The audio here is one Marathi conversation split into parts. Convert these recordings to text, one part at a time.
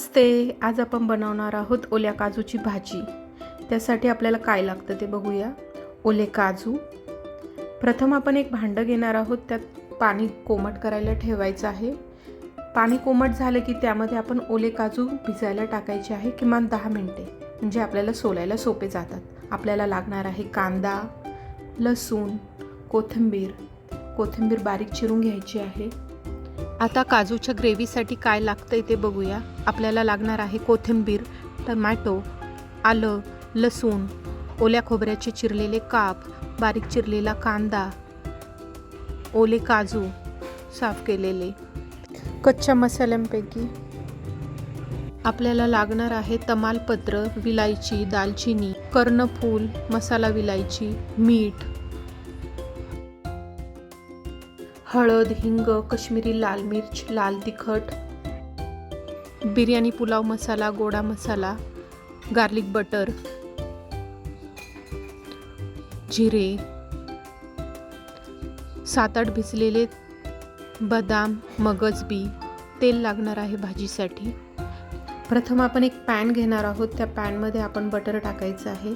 नमस्ते. आज आपण बनवणार आहोत ओल्या काजूची भाजी. त्यासाठी आपल्याला काय लागतं ते बघूया. ओले काजू. प्रथम आपण एक भांडं घेणार आहोत. त्यात पाणी कोमट करायला ठेवायचं आहे. पाणी कोमट झालं की त्यामध्ये आपण ओले काजू भिजायला टाकायचे आहे किमान दहा मिनटे. म्हणजे आपल्याला सोलायला सोपे जातात. आपल्याला लागणार आहे कांदा लसूण कोथिंबीर. कोथिंबीर बारीक चिरून घ्यायची आहे. आता काजूच्या ग्रेव्हीसाठी काय लागतं आहे ते बघूया. आपल्याला लागणार आहे कोथिंबीर टमॅटो आलं लसूण ओल्या खोबऱ्याचे चिरलेले काप बारीक चिरलेला कांदा ओले काजू साफ केलेले. कच्च्या मसाल्यांपैकी आपल्याला लागणार आहे तमालपत्र विलायची दालचिनी कर्णफूल मसाला विलायची मीठ हळद हिंग कश्मीरी लाल मिर्च लाल तिखट बिर्याणी पुलाव मसाला गोडा मसाला गार्लिक बटर जिरे सात आठ भिजलेले बदाम मगज बी तेल लागणार आहे भाजीसाठी. प्रथम आपण एक पॅन घेणार आहोत. त्या पॅनमध्ये आपण बटर टाकायचं आहे.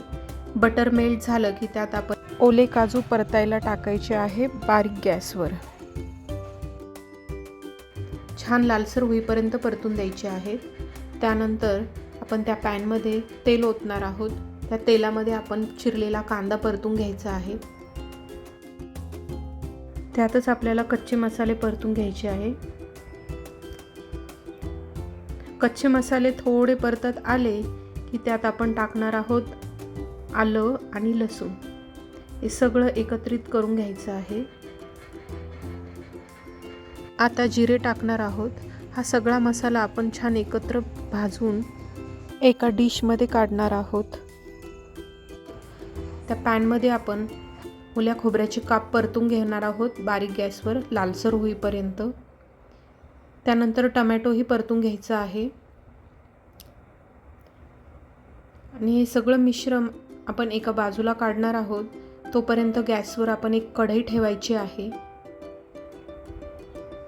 बटर मेल्ट झालं की त्यात आपण ओले काजू परतायला टाकायचे आहे बारीक गॅसवर. छान लालसर होईपर्यंत परतून द्यायचे आहेत. त्यानंतर आपण त्या पॅनमध्ये तेल ओतणार आहोत. त्या तेलामध्ये आपण चिरलेला कांदा परतून घ्यायचा आहे. त्यातच आपल्याला कच्चे मसाले परतून घ्यायचे आहे. कच्चे मसाले थोडे परतत आले की त्यात आपण टाकणार आहोत आलं आणि लसूण. हे सगळं एकत्रित करून घ्यायचं आहे. आता जिरे टाकणार आहोत. हा सगळा मसाला आपण छान एकत्र भाजून एका डिशमध्ये काढणार आहोत. त्या पॅनमध्ये आपण ओल्या खोबऱ्याचे काप परतून घेणार आहोत बारीक गॅसवर लालसर होईपर्यंत. त्यानंतर टमॅटोही परतून घ्यायचं आहे. आणि हे सगळं मिश्रण आपण एका बाजूला काढणार आहोत. तोपर्यंत गॅसवर आपण एक कढई ठेवायची आहे.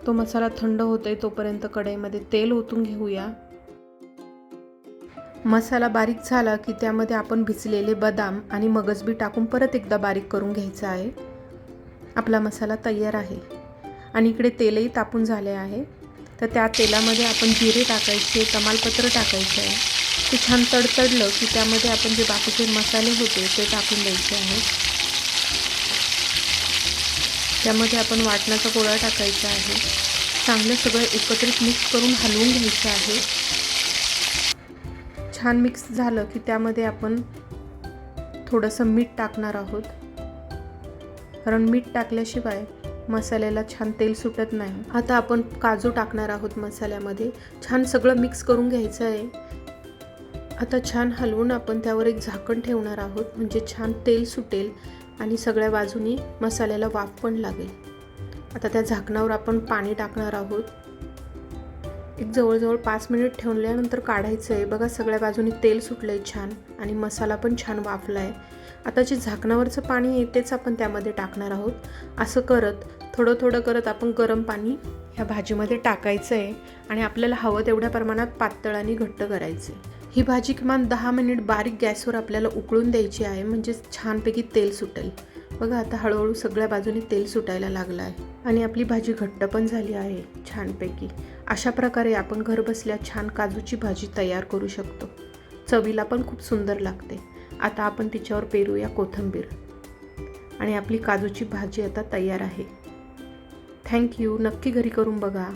तो मसाला थंड होतोय तोपर्यंत कढईमध्ये तेल ओतून घेऊया. मसाला बारीक झाला की त्यामध्ये आपण भिजलेले बदाम आणि मगजबी टाकून परत एकदा बारीक करून घ्यायचा आहे. आपला मसाला तयार आहे. आणि इकडे तेलही तापून झाले आहे. तर त्या तेलामध्ये आपण जिरे टाकायचे तमालपत्र टाकायचं आहे. ते छान तडतडलं की त्यामध्ये आपण जे बाकीचे मसाले होते ते टाकून द्यायचे आहे. त्यामध्ये आपण वाटणाचा गोळा टाकायचा आहे. चांगलं सगळं एकत्रित मिक्स करून हलवून घ्यायचं आहे. छान मिक्स झालं की त्यामध्ये आपण थोडंसं मीठ टाकणार आहोत. कारण मीठ टाकल्याशिवाय मसाल्याला छान तेल सुटत नाही. आता आपण काजू टाकणार आहोत मसाल्यामध्ये. छान सगळं मिक्स करून घ्यायचं आहे. आता छान हलवून आपण त्यावर एक झाकण ठेवणार आहोत. म्हणजे छान तेल सुटेल. आणि सगळ्या बाजूनी मसाल्याला वाफ पण लागेल. आता त्या झाकणावर आपण पाणी टाकणार आहोत. एक जवळजवळ पाच मिनिट ठेवल्यानंतर काढायचं आहे बघा सगळ्या बाजूनी तेल सुटलं आहे छान आणि मसाला पण छान वाफला आहे आता जे झाकणावरचं पाणी आहे तेच आपण त्यामध्ये टाकणार आहोत. असं करत थोडं थोडं करत आपण गरम पाणी ह्या भाजीमध्ये टाकायचं आहे आणि आपल्याला हवं तेवढ्या प्रमाणात पातळ आणि घट्ट करायचं आहे ही भाजी किमान दहा मिनिट बारीक गॅसवर आपल्याला उकळून द्यायची आहे म्हणजेच छानपैकी तेल सुटेल. बघा आता हळूहळू सगळ्या बाजूने तेल सुटायला लागलं आहे आणि आपली भाजी घट्ट पण झाली आहे छानपैकी. अशा प्रकारे आपण घरबसल्या छान काजूची भाजी तयार करू शकतो. चवीला पण खूप सुंदर लागते. आता आपण तिच्यावर पेरूया कोथिंबीर. आणि आपली काजूची भाजी आता तयार आहे. थँक्यू नक्की घरी करून बघा.